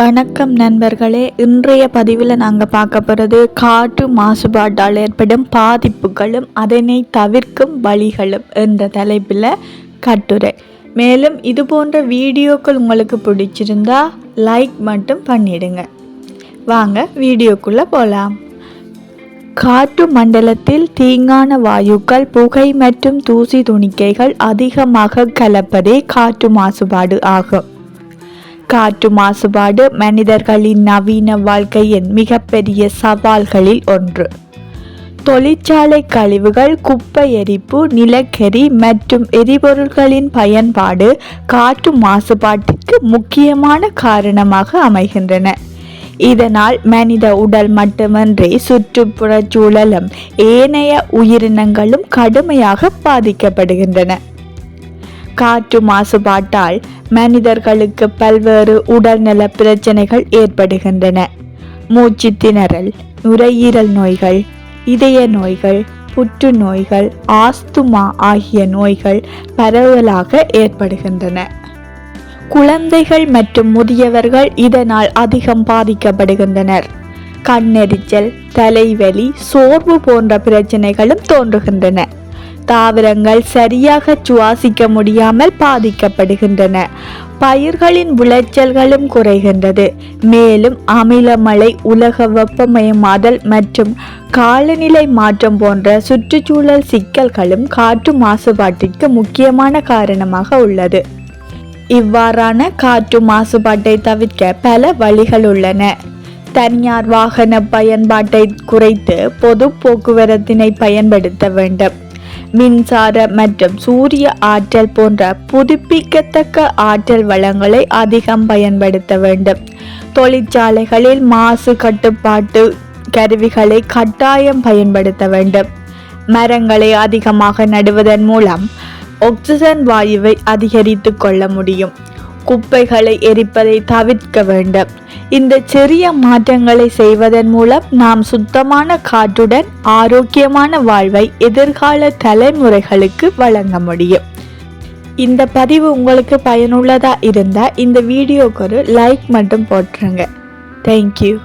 வணக்கம் நண்பர்களே இன்றைய பதிவில் நாங்கள் பார்க்க போகிறது காற்று மாசுபாட்டால் ஏற்படும் பாதிப்புகளும் அதனை தவிர்க்கும் வழிகளும் என்ற தலைப்பில் கட்டுரை. மேலும் இது போன்ற வீடியோக்கள் உங்களுக்கு பிடிச்சிருந்தா லைக் மட்டும் பண்ணிடுங்க. வாங்க வீடியோக்குள்ளே போகலாம் காற்று மண்டலத்தில் தீங்கான வாயுக்கள் புகை மற்றும் தூசி துணிக்கைகள் அதிகமாக கலப்பதே காற்று மாசுபாடு ஆகும். காற்று மாசுபாடு மனிதர்களின் நவீன வாழ்க்கையின் மிகப்பெரிய சவால்களில் ஒன்று. தொழிற்சாலை கழிவுகள் குப்பை எரிப்பு நிலக்கரி மற்றும் எரிபொருள்களின் பயன்பாடு காற்று மாசுபாட்டிற்கு முக்கியமான காரணமாக அமைகின்றன. இதனால் மனித உடல் மட்டுமன்றி சுற்றுப்புறச் சூழலும் ஏனைய உயிரினங்களும் கடுமையாக பாதிக்கப்படுகின்றன. காற்று மாசுபாட்டால் மனிதர்களுக்கு பல்வேறு உடல்நல பிரச்சனைகள் ஏற்படுகின்றன. மூச்சு திணறல் நுரையீரல் நோய்கள் இதய நோய்கள் புற்றுநோய்கள் ஆஸ்துமா ஆகிய நோய்கள் பரவலாக ஏற்படுகின்றன. குழந்தைகள் மற்றும் முதியவர்கள் இதனால் அதிகம் பாதிக்கப்படுகின்றனர். கண்ணெரிச்சல் தலைவலி சோர்வு போன்ற பிரச்சனைகளும் தோன்றுகின்றன. தாவரங்கள் சரியாக சுவாசிக்க முடியாமல் பாதிக்கப்படுகின்றன. பயிர்களின் விளைச்சல்களும் குறைகின்றது. மேலும் அமிலமலை உலக வெப்பமயமாதல் மற்றும் காலநிலை மாற்றம் போன்ற சுற்றுச்சூழல் சிக்கல்களும் காற்று மாசுபாட்டிற்கு முக்கியமான காரணமாக உள்ளது. இவ்வாறான காற்று மாசுபாட்டை தவிர்க்க பல வழிகள் உள்ளன. தனியார் வாகன பயன்பாட்டை குறைத்து பொது போக்குவரத்தினை பயன்படுத்த வேண்டும். மின்சார மற்றும் சூரிய ஆற்றல் போன்ற புதுப்பிக்கத்தக்க ஆற்றல் வளங்களை அதிகம் பயன்படுத்த வேண்டும். தொழிற்சாலைகளில் மாசு கட்டுப்பாட்டு கருவிகளை கட்டாயம் பயன்படுத்த வேண்டும். மரங்களை அதிகமாக நடுவதன் மூலம் ஆக்சிஜன் வாயுவை அதிகரித்து கொள்ள முடியும். குப்பைகளை எரிப்பதை தவிர்க்க வேண்டும். இந்த சிறிய மாற்றங்களை செய்வதன் மூலம் நாம் சுத்தமான காற்றுடன் ஆரோக்கியமான வாழ்வை எதிர்கால தலைமுறைகளுக்கு வழங்க முடியும். இந்த பதிவு உங்களுக்கு பயனுள்ளதாக இருந்தால் இந்த வீடியோக்கு ஒரு லைக் மட்டும் போட்டுருங்க. தேங்க்யூ